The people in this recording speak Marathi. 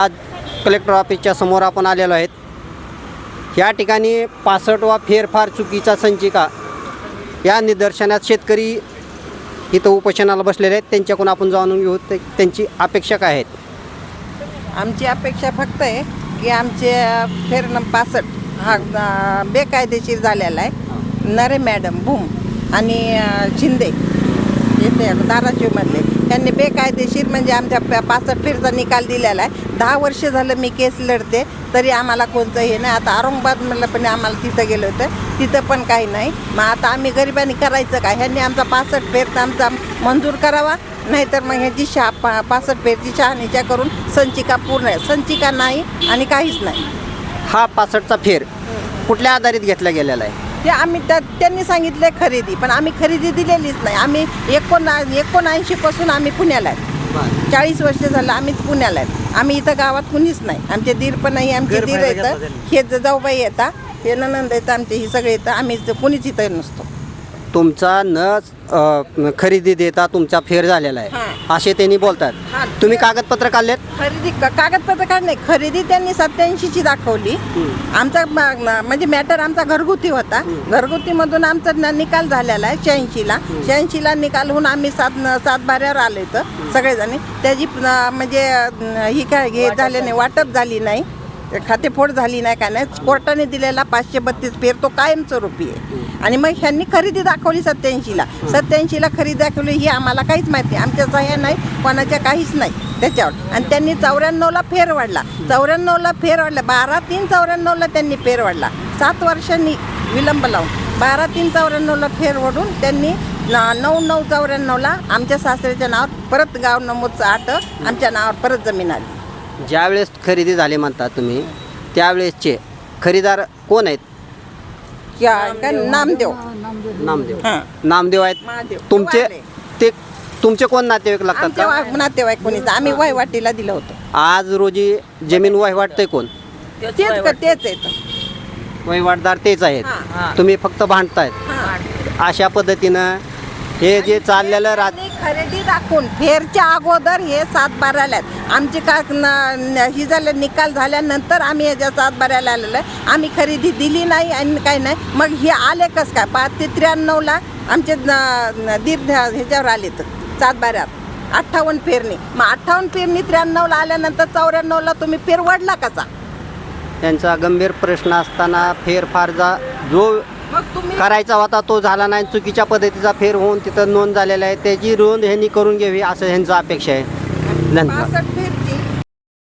आज कलेक्टर ऑफिसच्या समोर आपण आलेलो आहेत. या ठिकाणी पासष्टवा फेरफार चुकीचा संचिका या निदर्शनात शेतकरी इथं उपोषणाला बसलेले आहेत. त्यांच्याकडून आपण जाणून घेऊ. ते- त्यांची अपेक्षा काय आहेत? आमची अपेक्षा फक्त आहे की आमचे फेर नं- पासष्ट हा बेकायदेशीर झालेला आहे. नरे मॅडम भूम आणि शिंदे. येते धाराशिवमधले त्यांनी बेकायदेशीर म्हणजे आमच्या प- पासष्ट फेरचा निकाल दिलेला आहे. दहा वर्ष झालं मी केस लढते तरी आम्हाला कोणतं हे नाही. आता औरंगाबादमधलं पण आम्हाला तिथं गेलं होतं. तिथं पण काही नाही. मग आता आम्ही गरिबांनी करायचं काय? ह्यांनी आमचा पासष्ट फेरचा आमचा मंजूर करावा. नाहीतर मग ह्याची शहा पा पासष्ट फेरची शहानिशा करून संचिका पूर्ण आहे. संचिका नाही आणि काहीच नाही. हा पासष्टचा फेर कुठल्या आधारित घेतला गेलेला आहे? ते आम्ही त्या त्यांनी सांगितले खरेदी पण आम्ही खरेदी दिलेलीच नाही. आम्ही एकोणा एकोणऐंशीपासून आम्ही पुण्याला आहे. चाळीस वर्ष झालं आम्ही पुण्याला आहे. आम्ही इथं गावात कुणीच नाही. आमचे दीर पण नाही आमचे दीर येतं हे ज- जाऊबाई येतात. हे ननंद येतं आमचे ही सगळे येतं आम्ही इथं कुणीच इथं नसतो. तुमचा न अ, खरेदी देता तुमचा फेर झालेला आहे. हां. असे त्यांनी बोलतात. तुम्ही कागदपत्र काढलेत? खरेदी क- कागदपत्र काढ नाही खरेदी त्यांनी सत्याऐंशीची दाखवली. आमचा म- म- म्हणजे मॅटर आमचा घरगुती होता. घरगुतीमधून आमचा न- निकाल झालेला आहे शहाऐंशीला. शहाऐंशीला निकाल होऊन आम्ही सात न- सात बाऱ्यावर आलो इथं सगळेजणी. त्याची न- म्हणजे न- ही काय हे झाले नाही वाटप झाली नाही. खातेफोड झाली नाही काय नाही. कोर्टाने दिलेला पाचशे बत्तीस फेर तो कायमस्वरूपी आहे. आणि मग ह्यांनी खरेदी दाखवली सत्याऐंशीला. सत्याऐंशीला खरेदी दाखवली ही आम्हाला काहीच माहिती नाही. आमच्या सह्या नाही कोणाच्या काहीच नाही. त्याच्यावर. आणि त्यांनी चौऱ्याण्णवला फेर वाढला. चौऱ्याण्णवला फेर वाढला. बारा तीन चौऱ्याण्णवला त्यांनी फेर वाढला. सात वर्षांनी विलंब लावून. बारा तीन चौऱ्याण्णवला फेर वाढून त्यांनी नऊ नऊ चौऱ्याण्णवला आमच्या सासऱ्याच्या नावावर परत गाव नमूदचं आठ आमच्या नावावर परत जमीन आली. ज्यावेळेस खरेदी झाली म्हणता तुम्ही त्यावेळेसचे खरेदीदार कोण आहेत? क्या- काय नामदेव. नामदेव. हां. नामदेव आहेत. महादेव. तुमचे वारले. ते तुमचे कोण नातेवाईक लागतात आमच्या का? वा- नातेवाईक कोणीच. आम्ही वहिवाटीला दिलं होतं. आज रोजी जमीन वहिवाटते कोण? तेच का तेच येतं वहिवाटदार तेच आहेत. हां. तुम्ही फक्त भांडतायत. अशा पद्धतीनं हे जे चाललेलं रात त्यांनी खरेदी दाखवून फेरच्या अगोदर हे सात बाराला आहेत आमचे का न- ही झालं निकाल झाल्यानंतर आम्ही याच्या सात बाराला आलेलो आहे. आम्ही खरेदी दिली नाही आणि काही नाही. मग हे आले कस काय? पाच ते त्र्याण्णवला आमचे न- न- दीर ध्या- ह्याच्यावर आले तर सात बाऱ्यात अठ्ठावन्न फेरणी मग अठ्ठावन्न फेरणी त्र्याण्णवला आल्यानंतर चौऱ्याण्णवला तुम्ही फेर वडला कसा? त्यांचा गंभीर प्रश्न असताना फेरफार जो तुम्ही करायचा होता तो झाला नाही चुकीच्या पद्धतीचा फेर होऊन तिथं नोंद झालेला आहे. त्याची नोंद ह्यांनी करून घ्यावी असं ह्यांचं अपेक्षा आहे. धन्यवाद.